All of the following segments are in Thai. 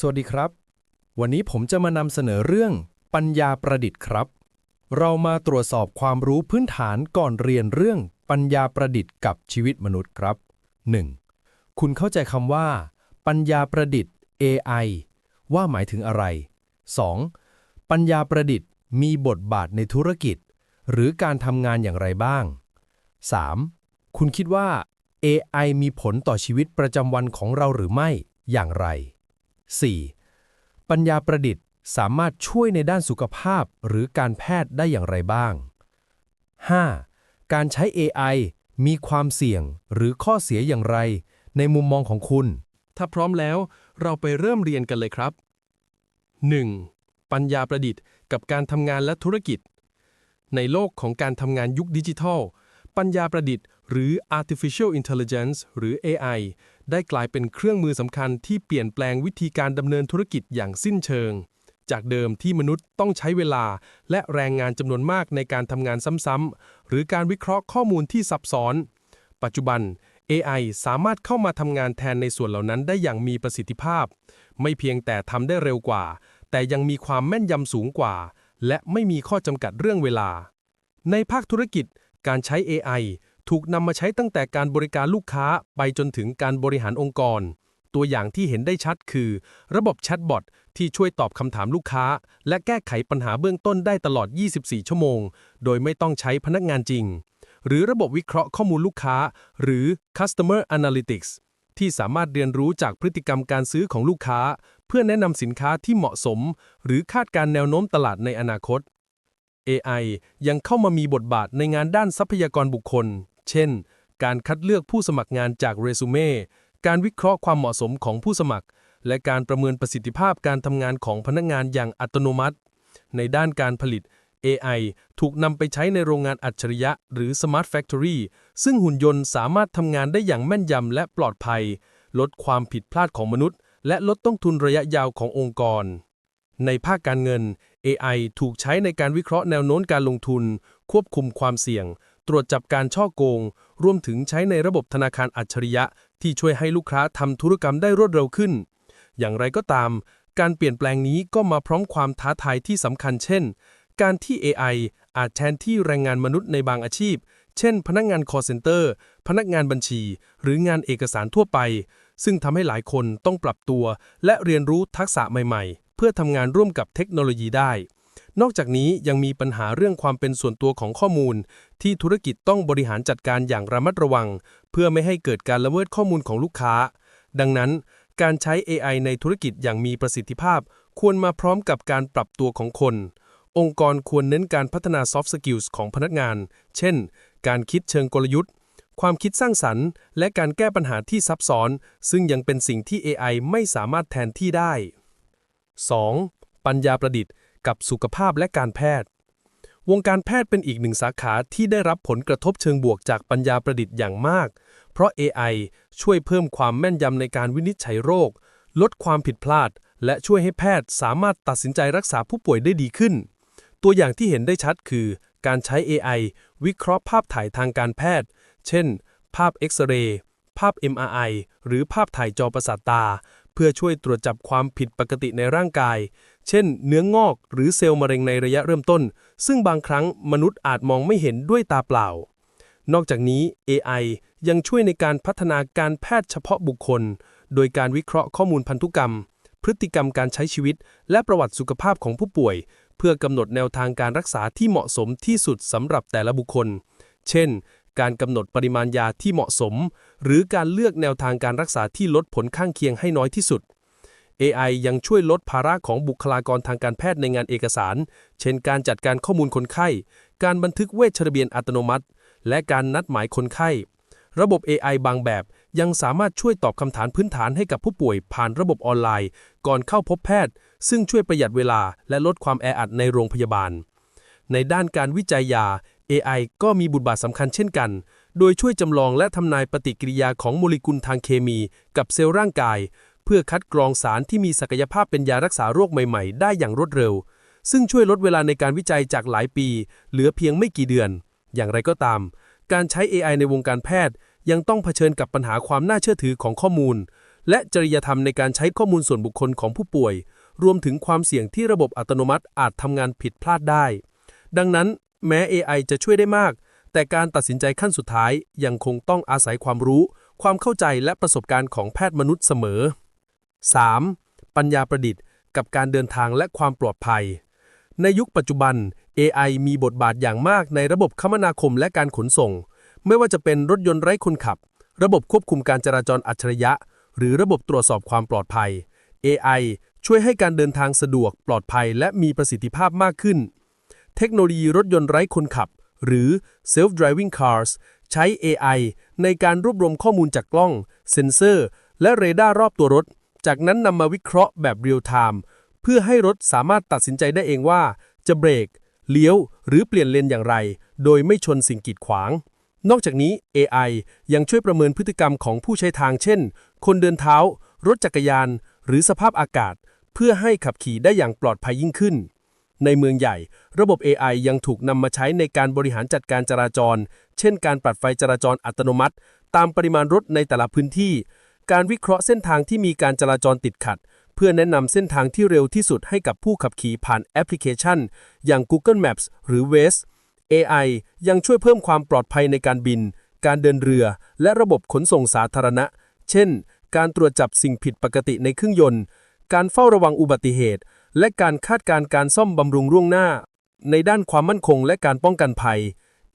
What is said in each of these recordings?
สวัสดีครับ วันนี้ผมจะมานำเสนอเรื่อง ปัญญาประดิษฐ์ครับ เรามาตรวจสอบความรู้พื้นฐานก่อนเรียนเรื่องปัญญาประดิษฐ์กับชีวิตมนุษย์ครับ 1. คุณเข้าใจคำว่า ปัญญาประดิษฐ์ AI ว่าหมายถึงอะไร 2. ปัญญาประดิษฐ์มีบทบาทในธุรกิจ หรือการทำงานอย่างไรบ้าง 3. คุณคิดว่า AI มีผลต่อชีวิตประจำวันของเราหรือไม่อย่างไร 4. ปัญญาประดิษฐ์สามารถช่วยในด้านสุขภาพหรือการแพทย์ได้อย่างไรบ้าง 5. การใช้ AI มีความเสี่ยงหรือข้อเสียอย่างไร ในมุมมองของคุณ ถ้าพร้อมแล้วเราไปเริ่มเรียนกันเลยครับ 1. ปัญญาประดิษฐ์กับการทำงานและธุรกิจ ในโลกของการทำงานยุคดิจิทัล ปัญญาประดิษฐ์หรือ artificial intelligence หรือ AI ได้กลายเป็นเครื่องมือสำคัญที่เปลี่ยนแปลงวิธีการดำเนินธุรกิจอย่างสิ้นเชิง จากเดิมที่มนุษย์ต้องใช้เวลา และแรงงานจำนวนมากในการทำงานซ้ำๆหรือการวิเคราะห์ข้อมูลที่ซับซ้อน ปัจจุบัน AI สามารถเข้ามาทำงานแทนในส่วนเหล่านั้นได้อย่างมีประสิทธิภาพ ไม่เพียงแต่ทำได้เร็วกว่า แต่ยังมีความแม่นยำสูงกว่า และไม่มีข้อจำกัดเรื่องเวลา ในภาคธุรกิจ การใช้ AI ถูกนำมาใช้ตั้งแต่การบริการลูกค้าไปจนถึงการบริหารองค์กร ตัวอย่างที่เห็นได้ชัดคือ ระบบแชทบอทที่ช่วยตอบคำถามลูกค้า และแก้ไขปัญหาเบื้องต้นได้ตลอด 24 ชั่วโมง โดยไม่ต้องใช้พนักงานจริง หรือระบบวิเคราะห์ข้อมูลลูกค้า หรือ customer analytics ที่สามารถเรียนรู้จากพฤติกรรมการซื้อของลูกค้า เพื่อแนะนำสินค้าที่เหมาะสม หรือคาดการแนวโน้มตลาดในอนาคต AI ยังเข้ามามีบทบาทในงานด้านทรัพยากรบุคคล เช่น การคัดเลือกผู้สมัครงานจากเรซูเม่การวิเคราะห์ความเหมาะสมของผู้สมัคร และการประเมินประสิทธิภาพการทำงานของพนักงานอย่างอัตโนมัติ ในด้านการผลิต AI ถูกนำไปใช้ในโรงงานอัจฉริยะ หรือ Smart Factory ซึ่งหุ่นยนต์สามารถทำงานได้อย่างแม่นยำและปลอดภัย ลดความผิดพลาดของมนุษย์ และลดต้นทุนระยะยาวขององค์กร ในภาคการเงิน AI ถูกใช้ในการวิเคราะห์แนวโน้มการลงทุน ควบคุมความเสี่ยง ตรวจจับการช่อโกง รวมถึงใช้ในระบบธนาคารอัจฉริยะ ที่ช่วยให้ลูกค้าทำธุรกรรมได้รวดเร็วขึ้น อย่างไรก็ตาม การเปลี่ยนแปลงนี้ก็มาพร้อมความท้าทายที่สำคัญเช่น การที่ AI อาจแทนที่แรงงานมนุษย์ในบางอาชีพ เช่น พนักงาน call center พนักงานบัญชี หรืองานเอกสารทั่วไป ซึ่งทำให้หลายคนต้องปรับตัว และเรียนรู้ทักษะใหม่ ๆ เพื่อทำงานร่วมกับเทคโนโลยีได้ นอกจากนี้ยังมีปัญหาเรื่องความเป็นส่วนตัวของข้อมูล ที่ธุรกิจต้องบริหารจัดการอย่างระมัดระวัง เพื่อไม่ให้เกิดการละเมิดข้อมูลของลูกค้า ดังนั้น การใช้ AI ในธุรกิจอย่างมีประสิทธิภาพ ควรมาพร้อมกับการปรับตัวของคน องค์กรควรเน้นการพัฒนา soft skills ของพนักงาน เช่น การคิดเชิงกลยุทธ์ ความคิดสร้างสรรค์ และการแก้ปัญหาที่ซับซ้อน ซึ่งยังเป็นสิ่งที่ AI ไม่สามารถแทนที่ได้ 2. ปัญญาประดิษฐ์ กับสุขภาพและการแพทย์ วงการแพทย์เป็นอีกหนึ่งสาขาที่ได้รับผลกระทบเชิงบวกจากปัญญาประดิษฐ์อย่างมาก เพราะ AI ช่วยเพิ่มความแม่นยำในการวินิจฉัยโรค ลดความผิดพลาด และช่วยให้แพทย์สามารถตัดสินใจรักษาผู้ป่วยได้ดีขึ้น ตัวอย่างที่เห็นได้ชัดคือ การใช้ AI วิเคราะห์ภาพถ่ายทางการแพทย์ เช่น ภาพเอ็กซเรย์ภาพ MRI หรือภาพถ่ายจอประสาทตา เพื่อช่วยตรวจจับความผิดปกติในร่างกาย เช่น เนื้องอกหรือเซลล์มะเร็งในระยะเริ่มต้น ซึ่งบางครั้งมนุษย์อาจมองไม่เห็นด้วยตาเปล่า นอกจากนี้ AI ยังช่วยในการพัฒนาการแพทย์เฉพาะบุคคล โดยการวิเคราะห์ข้อมูลพันธุกรรม พฤติกรรมการใช้ชีวิต และประวัติสุขภาพของผู้ป่วย เพื่อกำหนดแนวทางการรักษาที่เหมาะสมที่สุดสำหรับแต่ละบุคคล เช่น การกำหนดปริมาณยาที่เหมาะสม หรือการเลือกแนวทางการรักษาที่ลดผลข้างเคียงให้น้อยที่สุด AI ยังช่วยลดภาระของบุคลากรทางการแพทย์ในงานเอกสาร เช่นการจัดการข้อมูลคนไข้ การบันทึกเวชระเบียนอัตโนมัติ และการนัดหมายคนไข้ ระบบ AI บางแบบยังสามารถช่วยตอบคำถามพื้นฐานให้กับผู้ป่วยผ่านระบบออนไลน์ ก่อนเข้าพบแพทย์ ซึ่งช่วยประหยัดเวลาและลดความแออัดในโรงพยาบาล ในด้านการวิจัยยา AI ก็มีบทบาทสำคัญเช่นกัน โดยช่วยจำลองและทำนายปฏิกิริยาของโมเลกุลทางเคมี กับเซลล์ร่างกาย เพื่อคัดกรองสารที่มีศักยภาพเป็นยารักษาโรคใหม่ๆ ได้อย่างรวดเร็ว ซึ่งช่วยลดเวลาในการวิจัยจากหลายปี เหลือเพียงไม่กี่เดือน อย่างไรก็ตาม การใช้ AI ในวงการแพทย์ ยังต้องเผชิญกับปัญหาความน่าเชื่อถือของข้อมูล และจริยธรรมในการใช้ข้อมูลส่วนบุคคลของผู้ป่วย รวมถึงความเสี่ยงที่ระบบอัตโนมัติอาจทำงานผิดพลาดได้ ดังนั้นแม้ AI จะช่วยได้มาก แต่การตัดสินใจขั้นสุดท้ายยังคงต้องอาศัยความรู้ ความเข้าใจและประสบการณ์ของแพทย์มนุษย์เสมอ 3. ปัญญาประดิษฐ์ กับการเดินทางและความปลอดภัย ในยุคปัจจุบัน AI มีบทบาทอย่างมากในระบบคมนาคมและการขนส่ง ไม่ว่าจะเป็นรถยนต์ไร้คนขับ ระบบควบคุมการจราจรอัจฉริยะ หรือระบบตรวจสอบความปลอดภัย AI ช่วยให้การเดินทางสะดวกปลอดภัยและมีประสิทธิภาพมากขึ้น เทคโนโลยีรถยนต์ไร้คนขับ หรือ self-driving cars ใช้ AI ในการรวบรวมข้อมูลจากกล้อง เซ็นเซอร์ และเรดาร์รอบตัวรถ จากนั้นนำมาวิเคราะห์แบบเรียลไทม์เพื่อให้รถสามารถตัดสินใจได้เองว่า จะเบรก เลี้ยว หรือเปลี่ยนเลนอย่างไร โดยไม่ชนสิ่งกีดขวาง นอกจากนี้ AI ยังช่วยประเมินพฤติกรรมของผู้ใช้ทางเช่น คนเดินเท้า รถจักรยาน หรือสภาพอากาศ เพื่อให้ขับขี่ได้อย่างปลอดภัยยิ่งขึ้น ในเมืองใหญ่ ระบบ AI ยังถูกนำมาใช้ในการบริหารจัดการจราจร เช่น การปัดไฟจราจรอัตโนมัติ ตามปริมาณรถในแต่ละพื้นที่ การวิเคราะห์เส้นทางที่มีการจราจรติดขัด เพื่อแนะนำเส้นทางที่เร็วที่สุดให้กับผู้ขับขี่ผ่านแอปพลิเคชัน อย่าง Google Maps หรือ Waze AI ยังช่วยเพิ่มความปลอดภัยในการบิน การเดินเรือ และระบบขนส่งสาธารณะ เช่น การตรวจจับสิ่งผิดปกติในเครื่องยนต์ การเฝ้าระวังอุบัติเหตุ และการคาดการณ์การซ่อมบำรุงล่วงหน้า ในด้านความมั่นคงและการป้องกันภัย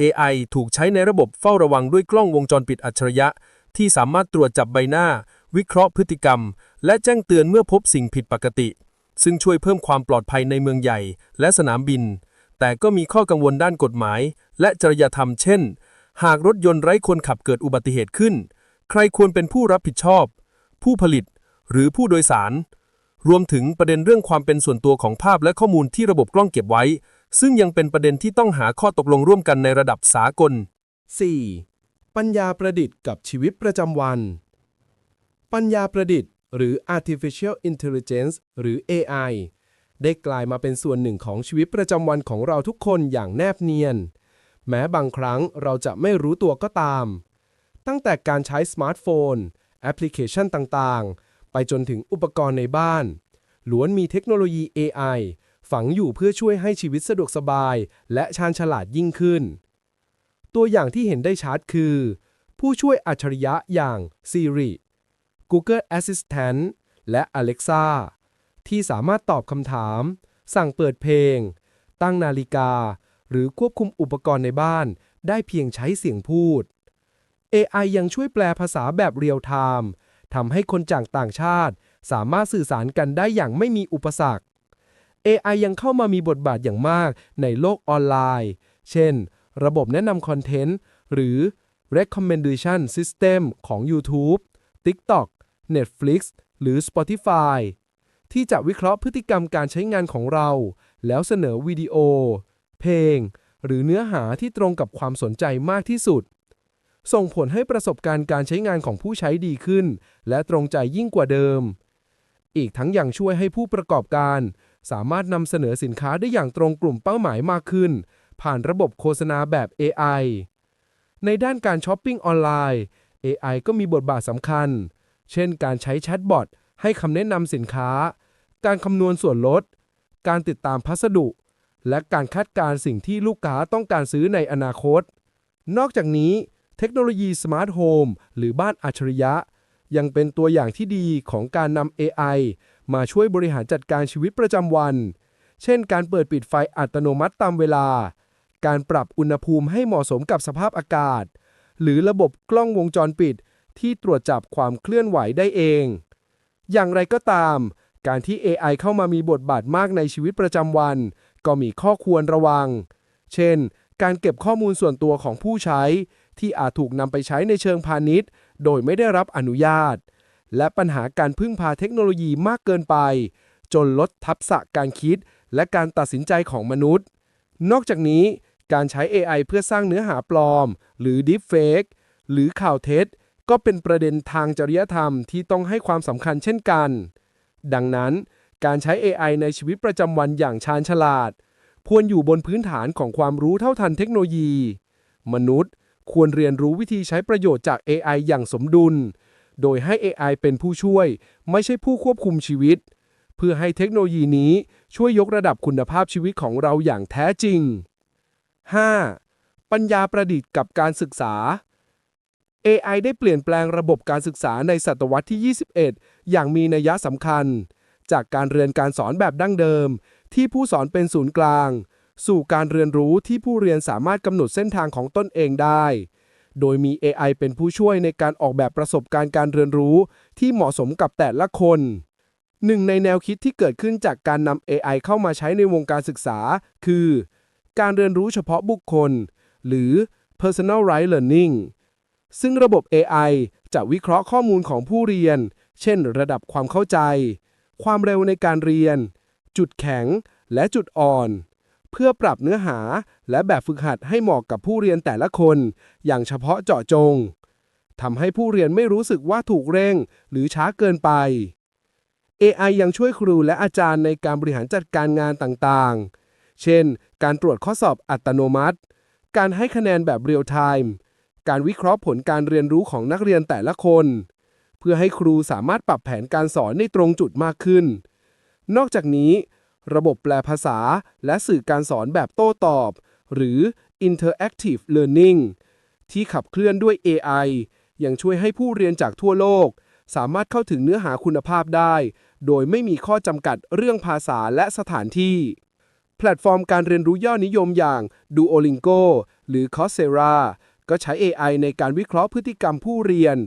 AI ถูกใช้ในระบบเฝ้าระวังด้วยกล้องวงจรปิดอัจฉริยะ ที่สามารถตรวจจับใบหน้า วิเคราะห์พฤติกรรม และแจ้งเตือนเมื่อพบสิ่งผิดปกติ ซึ่งช่วยเพิ่มความปลอดภัยในเมืองใหญ่ และสนามบิน แต่ก็มีข้อกังวลด้านกฎหมาย และจริยธรรมเช่น หากรถยนต์ไร้คนขับเกิดอุบัติเหตุขึ้น ใครควรเป็นผู้รับผิดชอบ ผู้ผลิต หรือผู้โดยสาร รวมถึงประเด็นเรื่องความเป็นส่วนตัวของภาพและข้อมูลที่ระบบกล้องเก็บไว้ ซึ่งยังเป็นประเด็นที่ต้องหาข้อตกลงร่วมกันในระดับสากล 4. ปัญญาประดิษฐ์กับชีวิตประจำวัน ปัญญาประดิษฐ์ หรือ artificial intelligence หรือ AI ได้กลายมาเป็นส่วนหนึ่งของชีวิตประจำวันของเราทุกคนอย่างแนบเนียน แม้บางครั้งเราจะไม่รู้ตัวก็ตาม ตั้งแต่การใช้สมาร์ทโฟน แอปพลิเคชันต่างๆ ไปจนถึงอุปกรณ์ในบ้าน ล้วนมีเทคโนโลยี AI ฝังอยู่เพื่อช่วยให้ชีวิตสะดวกสบาย และชาญฉลาดยิ่งขึ้น ตัวอย่างที่เห็นได้ชัดคือ ผู้ช่วยอัจฉริยะอย่าง Siri Google Assistant และ Alexa ที่สามารถตอบคำถาม สั่งเปิดเพลง ตั้งนาฬิกา หรือควบคุมอุปกรณ์ในบ้าน ได้เพียงใช้เสียงพูด AI ยังช่วยแปลภาษาแบบเรียลไทม์ทำให้คนจากต่างชาติ สามารถสื่อสารกันได้อย่างไม่มีอุปสรรค AI ยังเข้ามามีบทบาทอย่างมากในโลกออนไลน์ เช่น ระบบแนะนำคอนเทนต์ หรือ recommendation system ของ YouTube TikTok Netflix หรือ Spotify ที่จะวิเคราะห์พฤติกรรมการใช้งานของเรา แล้วเสนอวิดีโอ เพลง หรือเนื้อหาที่ตรงกับความสนใจมากที่สุด ส่งผลให้ประสบการณ์การใช้งานของผู้ใช้ดีขึ้น และตรงใจยิ่งกว่าเดิม อีกทั้งยังช่วยให้ผู้ประกอบการ สามารถนำเสนอสินค้าได้อย่างตรงกลุ่มเป้าหมายมากขึ้น ผ่านระบบโฆษณาแบบ AI ในด้านการช้อปปิ้งออนไลน์ AI ก็มีบทบาทสำคัญ เช่นการใช้แชทบอทให้คำแนะนำสินค้า การคำนวณส่วนลด การติดตามพัสดุ และการคาดการณ์สิ่งที่ลูกค้าต้องการซื้อในอนาคต นอกจากนี้ เทคโนโลยีสมาร์ทโฮมหรือบ้านอัจฉริยะ ยังเป็นตัวอย่างที่ดีของการนำ AI มาช่วยบริหารจัดการชีวิตประจำวัน เช่นการเปิดปิดไฟอัตโนมัติตามเวลา การปรับอุณหภูมิให้เหมาะสมกับสภาพอากาศ หรือระบบกล้องวงจรปิด ที่ตรวจจับความเคลื่อนไหวได้เอง อย่างไรก็ตาม การที่ AI เข้ามามีบทบาทมากในชีวิตประจำวัน ก็มีข้อควรระวัง เช่น การเก็บข้อมูลส่วนตัวของผู้ใช้ ที่อาจถูกนำไปใช้ในเชิงพาณิชย์ โดยไม่ได้รับอนุญาต และปัญหาการพึ่งพาเทคโนโลยีมากเกินไป จนลดทักษะการคิดและการตัดสินใจของมนุษย์ นอกจากนี้ การใช้ AI เพื่อสร้างเนื้อหาปลอม หรือ Deepfake หรือข่าวเท็จ ก็เป็นประเด็นทางจริยธรรมที่ต้องให้ความสำคัญเช่นกัน ดังนั้น การใช้ AI ในชีวิตประจำวันอย่างชาญฉลาด ควรอยู่บนพื้นฐานของความรู้เท่าทันเทคโนโลยี มนุษย์ ควรเรียนรู้วิธีใช้ประโยชน์จาก AI อย่างสมดุล โดยให้ AI เป็นผู้ช่วย ไม่ใช่ผู้ควบคุมชีวิต เพื่อให้เทคโนโลยีนี้ช่วยยกระดับคุณภาพชีวิตของเราอย่างแท้จริง 5. ปัญญาประดิษฐ์กับการศึกษา AI ได้เปลี่ยนแปลงระบบการศึกษาในศตวรรษที่ 21 อย่างมีนัยสำคัญ จากการเรียนการสอนแบบดั้งเดิม ที่ผู้สอนเป็นศูนย์กลาง สู่การเรียนรู้ที่ผู้เรียนสามารถกำหนดเส้นทางของตนเองได้ โดยมี AI เป็นผู้ช่วยในการออกแบบประสบการณ์การเรียนรู้ที่เหมาะสมกับแต่ละคน หนึ่งในแนวคิดที่เกิดขึ้นจากการนำ AI เข้ามาใช้ในวงการศึกษา คือ การเรียนรู้เฉพาะบุคคล หรือ personalized learning ซึ่งระบบ AI จะวิเคราะห์ข้อมูลของผู้เรียน เช่น ระดับความเข้าใจ ความเร็วในการเรียน จุดแข็งและจุดอ่อน เพื่อปรับเนื้อหาและแบบฝึกหัดให้เหมาะกับผู้เรียนแต่ละคน อย่างเฉพาะเจาะจงทำให้ผู้เรียนไม่รู้สึกว่าถูกเร่ง หรือช้าเกินไป AI ยังช่วยครูและอาจารย์ในการบริหารจัดการงานต่างๆ เช่น การตรวจข้อสอบอัตโนมัติ การให้คะแนนแบบเรียลไทม์ การวิเคราะห์ผลการเรียนรู้ของนักเรียนแต่ละคน เพื่อให้ครูสามารถปรับแผนการสอนในตรงจุดมากขึ้น นอกจากนี้ ระบบแปลภาษาและสื่อการสอนแบบโต้ตอบ หรือ interactive learning ที่ขับเคลื่อนด้วย AI ยังช่วยให้ผู้เรียนจากทั่วโลก สามารถเข้าถึงเนื้อหาคุณภาพได้ โดยไม่มีข้อจำกัดเรื่องภาษาและสถานที่ แพลตฟอร์มการเรียนรู้ยอดนิยมอย่าง Duolingo หรือ Coursera ก็ใช้ AI ในการวิเคราะห์พฤติกรรมผู้เรียน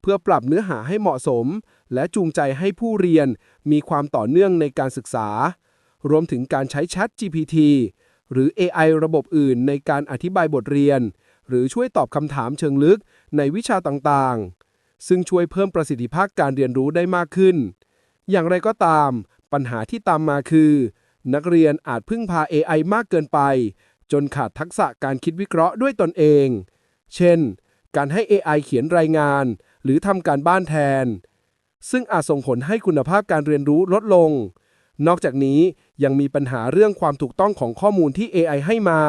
เพื่อปรับเนื้อหาให้เหมาะสม และจูงใจให้ผู้เรียน มีความต่อเนื่องในการศึกษา รวมถึงการใช้ Chat GPT หรือ AI ระบบอื่นในการอธิบายบทเรียน หรือช่วยตอบคำถามเชิงลึกในวิชาต่างๆ ซึ่งช่วยเพิ่มประสิทธิภาพการเรียนรู้ได้มากขึ้น อย่างไรก็ตาม ปัญหาที่ตามมาคือ นักเรียนอาจพึ่งพา AI มากเกินไป จนขาดทักษะการคิดวิเคราะห์ด้วยตนเอง เช่น การให้ AI เขียนรายงาน หรือทำการบ้านแทน ซึ่งอาจส่งผลให้คุณภาพการเรียนรู้ลดลง นอกจากนี้ยังมีปัญหาเรื่องความถูกต้องของข้อมูลที่ AI ให้มา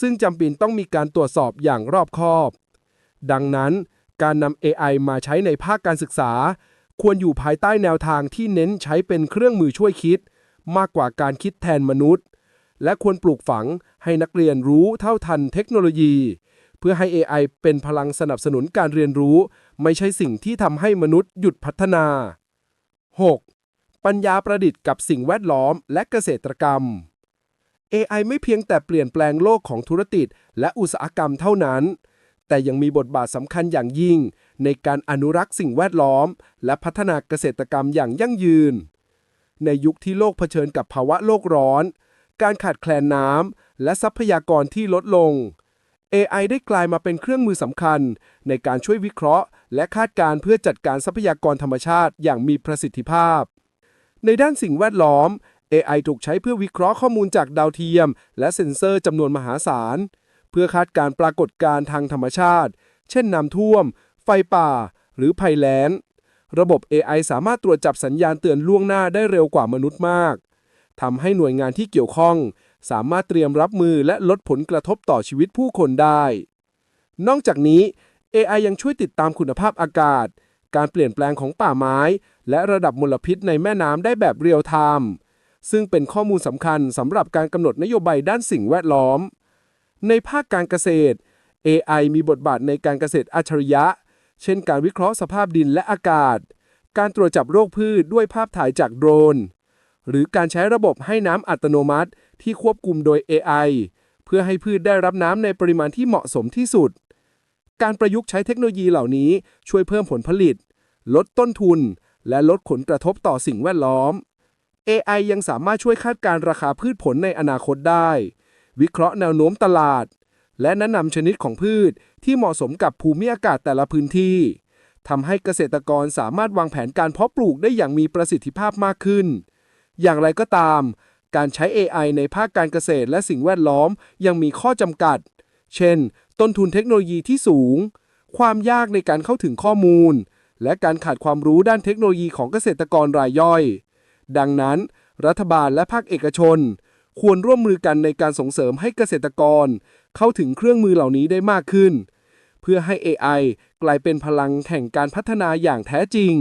ซึ่งจำเป็นต้องมีการตรวจสอบอย่างรอบคอบ ดังนั้น การนำ AI มาใช้ในภาคการศึกษา ควรอยู่ภายใต้แนวทางที่เน้นใช้เป็นเครื่องมือช่วยคิด มากกว่าการคิดแทนมนุษย์ และควรปลูกฝังให้นักเรียนรู้เท่าทันเทคโนโลยี เพื่อให้ AI เป็นพลังสนับสนุนการเรียนรู้ ไม่ใช่สิ่งที่ทำให้มนุษย์หยุดพัฒนา 6. ปัญญาประดิษฐ์กับสิ่งแวดล้อมและเกษตรกรรม AI ไม่เพียงแต่เปลี่ยนแปลงโลกของธุรกิจและอุตสาหกรรมเท่านั้น แต่ยังมีบทบาทสำคัญอย่างยิ่ง ในการอนุรักษ์สิ่งแวดล้อม และพัฒนาเกษตรกรรมอย่างยั่งยืน ในยุคที่โลกเผชิญกับภาวะโลกร้อน การขาดแคลนน้ำและทรัพยากรที่ลดลง AI ได้กลายมาเป็นเครื่องมือสำคัญ ในการช่วยวิเคราะห์ และคาดการณ์เพื่อจัดการทรัพยากรธรรมชาติอย่างมีประสิทธิภาพ ในด้านสิ่งแวดล้อม AI ถูกใช้เพื่อวิเคราะห์ข้อมูลจากดาวเทียม และเซ็นเซอร์จำนวนมหาศาล เพื่อคาดการณ์ปรากฏการณ์ทางธรรมชาติ เช่นน้ำท่วม ไฟป่า หรือภัยแล้ง ระบบ AI สามารถตรวจจับสัญญาณเตือนล่วงหน้าได้เร็วกว่ามนุษย์มากทำให้หน่วยงานที่เกี่ยวข้อง สามารถเตรียมรับมือและลดผลกระทบต่อชีวิตผู้คนได้ นอกจากนี้ AI ยังช่วยติดตามคุณภาพอากาศ การเปลี่ยนแปลงของป่าไม้ และระดับมลพิษในแม่น้ำได้แบบเรียลไทม์ซึ่งเป็นข้อมูลสำคัญสำหรับการกำหนดนโยบายด้านสิ่งแวดล้อม ในภาคการเกษตร AI มีบทบาทในการเกษตรอัจฉริยะ เช่นการวิเคราะห์สภาพดินและอากาศ การตรวจจับโรคพืชด้วยภาพถ่ายจากโดรน หรือการใช้ระบบให้น้ำอัตโนมัติที่ควบคุมโดย AI เพื่อให้พืชได้รับน้ำในปริมาณที่เหมาะสมที่สุด การประยุกต์ใช้เทคโนโลยีเหล่านี้ช่วยเพิ่มผลผลิต ลดต้นทุน และลดผลกระทบต่อสิ่งแวดล้อม AI ยังสามารถช่วยคาดการณ์ราคาพืชผลในอนาคตได้ วิเคราะห์แนวโน้มตลาด และแนะนำชนิดของพืช ที่เหมาะสมกับภูมิอากาศแต่ละพื้นที่ทำให้เกษตรกรสามารถวางแผนการเพาะปลูกได้อย่างมีประสิทธิภาพมากขึ้น อย่างไรก็ตาม การใช้ AI ในภาคการเกษตรและสิ่งแวดล้อมยังมีข้อจำกัด เช่น ต้นทุนเทคโนโลยีที่สูง ความยากในการเข้าถึงข้อมูล และการขาดความรู้ด้านเทคโนโลยีของเกษตรกรรายย่อย ดังนั้น รัฐบาลและภาคเอกชน ควรร่วมมือกันในการส่งเสริมให้เกษตรกร เข้าถึงเครื่องมือเหล่านี้ได้มากขึ้น เพื่อให้ AI กลายเป็นพลังแห่งการพัฒนาอย่างแท้จริง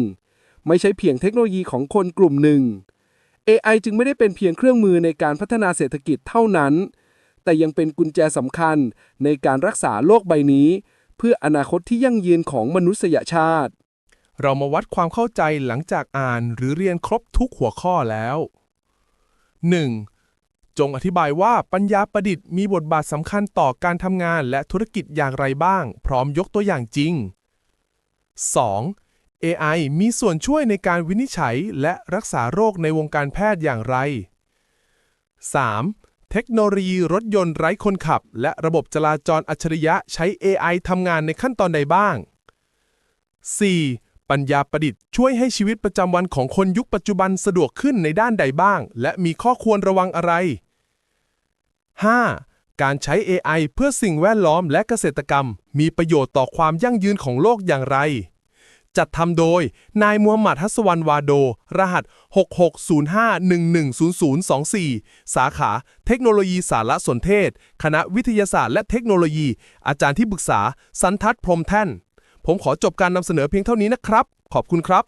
ไม่ใช่เพียงเทคโนโลยีของคนกลุ่มหนึ่ง AI จึงไม่ได้เป็นเพียงเครื่องมือในการพัฒนาเศรษฐกิจเท่านั้น แต่ยังเป็นกุญแจสำคัญในการรักษาโลกใบนี้ เพื่ออนาคตที่ยั่งยืนของมนุษยชาติ เรามาวัดความเข้าใจหลังจากอ่านหรือเรียนครบทุกหัวข้อแล้ว 1. จงอธิบายว่าปัญญาประดิษฐ์มีบทบาทสำคัญต่อการทำงานและธุรกิจอย่างไรบ้าง พร้อมยกตัวอย่างจริง 2. AI มีส่วนช่วยในการวินิจฉัยและรักษาโรคในวงการแพทย์อย่างไร 3. เทคโนโลยีรถยนต์ไร้คนขับ และระบบจราจรอัจฉริยะใช้ AI ทำงานในขั้นตอนใดบ้าง 4. ปัญญาประดิษฐ์ช่วยให้ชีวิตประจำวันของคนยุคปัจจุบันสะดวกขึ้นในด้านใดบ้าง และมีข้อควรระวังอะไร 5. การใช้ AI เพื่อสิ่งแวดล้อมและเกษตรกรรม มีประโยชน์ต่อความยั่งยืนของโลกอย่างไร จัดทำโดย นายมูฮัมหมัดฮัสวันวาโด รหัส 6605110024 สาขา เทคโนโลยีสารสนเทศ คณะวิทยาศาสตร์และเทคโนโลยี อาจารย์ที่ปรึกษา สันทัศน์พรหมแท่น ผมขอจบการนำเสนอเพียงเท่านี้นะครับ ขอบคุณครับ